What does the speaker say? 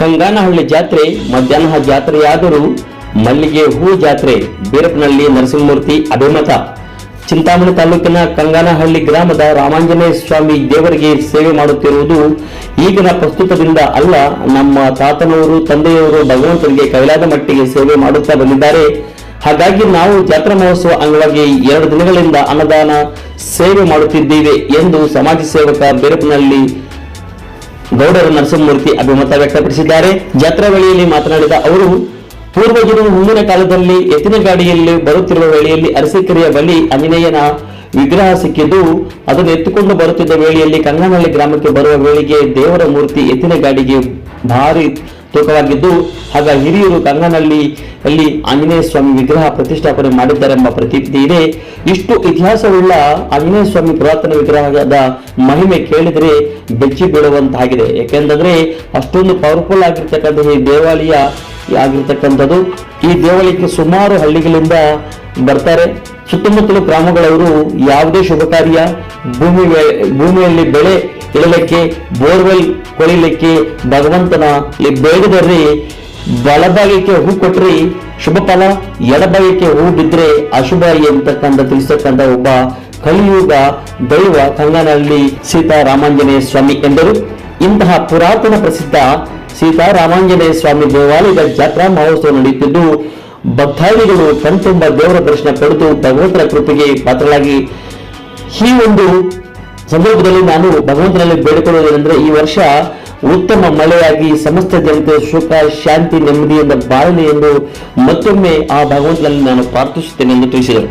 ಕಂಗಾನಹಳ್ಳಿ ಜಾತ್ರೆ, ಮಧ್ಯಾಹ್ನ ಜಾತ್ರೆಯಾದರೂ ಮಲ್ಲಿಗೆ ಹೂ ಜಾತ್ರೆ, ಬೀರಪ್ಪನಹಳ್ಳಿ ನರಸಿಂಹಮೂರ್ತಿ ಅಭಿಮತ. ಚಿಂತಾಮಣಿ ತಾಲೂಕಿನ ಕಂಗಾನಹಳ್ಳಿ ಗ್ರಾಮದ ರಾಮಾಂಜನೇಯ ಸ್ವಾಮಿ ದೇವರಿಗೆ ಸೇವೆ ಮಾಡುತ್ತಿರುವುದು ಈಗಿನ ಪ್ರಸ್ತುತದಿಂದ ಅಲ್ಲ, ನಮ್ಮ ತಾತನವರು, ತಂದೆಯವರು ಭಗವಂತನಿಗೆ ಕೈಲಾದ ಮಟ್ಟಿಗೆ ಸೇವೆ ಮಾಡುತ್ತಾ ಬಂದಿದ್ದಾರೆ. ಹಾಗಾಗಿ ನಾವು ಜಾತ್ರಾ ಮಹೋತ್ಸವ ಅಂಗವಾಗಿ ಎರಡು ದಿನಗಳಿಂದ ಅನ್ನದಾನ ಸೇವೆ ಮಾಡುತ್ತಿದ್ದೇವೆ ಎಂದು ಸಮಾಜ ಸೇವಕ ಬೀರಪ್ಪನಹಳ್ಳಿ ಗೌಡರ ನರಸಿಂಹಮೂರ್ತಿ ಅಭಿಮತ ವ್ಯಕ್ತಪಡಿಸಿದ್ದಾರೆ. ಜಾತ್ರಾ ವೇಳೆಯಲ್ಲಿ ಮಾತನಾಡಿದ ಅವರು ಪೂರ್ವಜರು ಮುಂದಿನ ಕಾಲದಲ್ಲಿ ಎತ್ತಿನ ಗಾಡಿಯಲ್ಲಿ ಬರುತ್ತಿರುವ ವೇಳೆಯಲ್ಲಿ ಅರಸಿಕೆರೆಯ ಬಳಿ ಆಂಜನೇಯನ ವಿಗ್ರಹ ಸಿಕ್ಕಿದ್ದು, ಅದನ್ನು ಎತ್ತುಕೊಂಡು ಬರುತ್ತಿದ್ದ ವೇಳೆಯಲ್ಲಿ ಕಂಗನಹಳ್ಳಿ ಗ್ರಾಮಕ್ಕೆ ಬರುವ ವೇಳೆಗೆ ದೇವರ ಮೂರ್ತಿ ಎತ್ತಿನ ಗಾಡಿಗೆ ಭಾರಿ ತೂಕವಾಗಿದ್ದು, ಆಗ ಹಿರಿಯರು ಗಂಗನಲ್ಲಿ ಅಲ್ಲಿ ಆಂಜನೇಯ ಸ್ವಾಮಿ ವಿಗ್ರಹ ಪ್ರತಿಷ್ಠಾಪನೆ ಮಾಡಿದ್ದಾರೆಂಬ ಪ್ರತೀತಿ ಇದೆ. ಇಷ್ಟು ಇತಿಹಾಸವುಳ್ಳ ಆಂಜನೇಯ ಸ್ವಾಮಿ ಪುರಾತನ ವಿಗ್ರಹದ ಮಹಿಮೆ ಕೇಳಿದರೆ ಬೆಚ್ಚಿ ಬೀಳುವಂತಾಗಿದೆ. ಯಾಕೆಂದ್ರೆ ಅಷ್ಟೊಂದು ಪವರ್ಫುಲ್ ಆಗಿರ್ತಕ್ಕಂಥ ಈ ದೇವಾಲಯ ಆಗಿರ್ತಕ್ಕಂಥದ್ದು. ಈ ದೇವಾಲಯಕ್ಕೆ ಸುಮಾರು ಹಳ್ಳಿಗಳಿಂದ ಬರ್ತಾರೆ. ಸುತ್ತಮುತ್ತಲು ಗ್ರಾಮಗಳವರು ಯಾವುದೇ ಶುಭ ಕಾರ್ಯ ಭೂಮಿ ಭೂಮಿಯಲ್ಲಿ ಬೆಳೆ ಇಡಲಿಕ್ಕೆ ಬೋರ್ವೆಲ್ ಕೊಳಿಲಿಕ್ಕೆ ಭಗವಂತನ ಈ ಬರ್ರಿ ಬಲಭಾಗಕ್ಕೆ ಹೂ ಕೊಟ್ರಿ ಶುಭ ಫಲ ಎಡಭಾಗಕ್ಕೆ ಹೂ ಬಿದ್ರೆ ಅಶುಭ ಎಂತಕ್ಕಂಥ ತಿಳಿಸತಕ್ಕಂಥ ಒಬ್ಬ ಕಲಿಯುಗ ದೈವ ಕಂಗನಹಳ್ಳಿ ಸೀತಾರಾಮಾಂಜನೇಯ ಸ್ವಾಮಿ ಎಂದರು. ಇಂತಹ ಪುರಾತನ ಪ್ರಸಿದ್ಧ ಸೀತಾರಾಮಾಂಜನೇಯ ಸ್ವಾಮಿ ದೇವಾಲಯದ ಜಾತ್ರಾ ಮಹೋತ್ಸವ ನಡೆಯುತ್ತಿದ್ದು, ಭಕ್ತಾದಿಗಳು ಕಣ್ತುಂಬ ದೇವರ ದರ್ಶನ ಪಡೆದು ಭಗವಂತನ ಕೃಪೆಗೆ ಪಾತ್ರರಾಗಿ ಈ ಒಂದು ಸಂದರ್ಭದಲ್ಲಿ ನಾನು ಭಗವಂತನಲ್ಲಿ ಬೇಡಿಕೊಳ್ಳುವುದೇನೆಂದ್ರೆ ಈ ವರ್ಷ ಉತ್ತಮ ಮಳೆಯಾಗಿ ಸಮಸ್ತ ಜನತೆ ಸುಖ, ಶಾಂತಿ ನೆಮ್ಮದಿಯಿಂದ ಬಾಳಲಿ ಎಂದು ಮತ್ತೊಮ್ಮೆ ಆ ಭಗವಂತನಲ್ಲಿ ನಾನು ಪ್ರಾರ್ಥಿಸುತ್ತೇನೆ ಎಂದು ತಿಳಿಸಿದರು.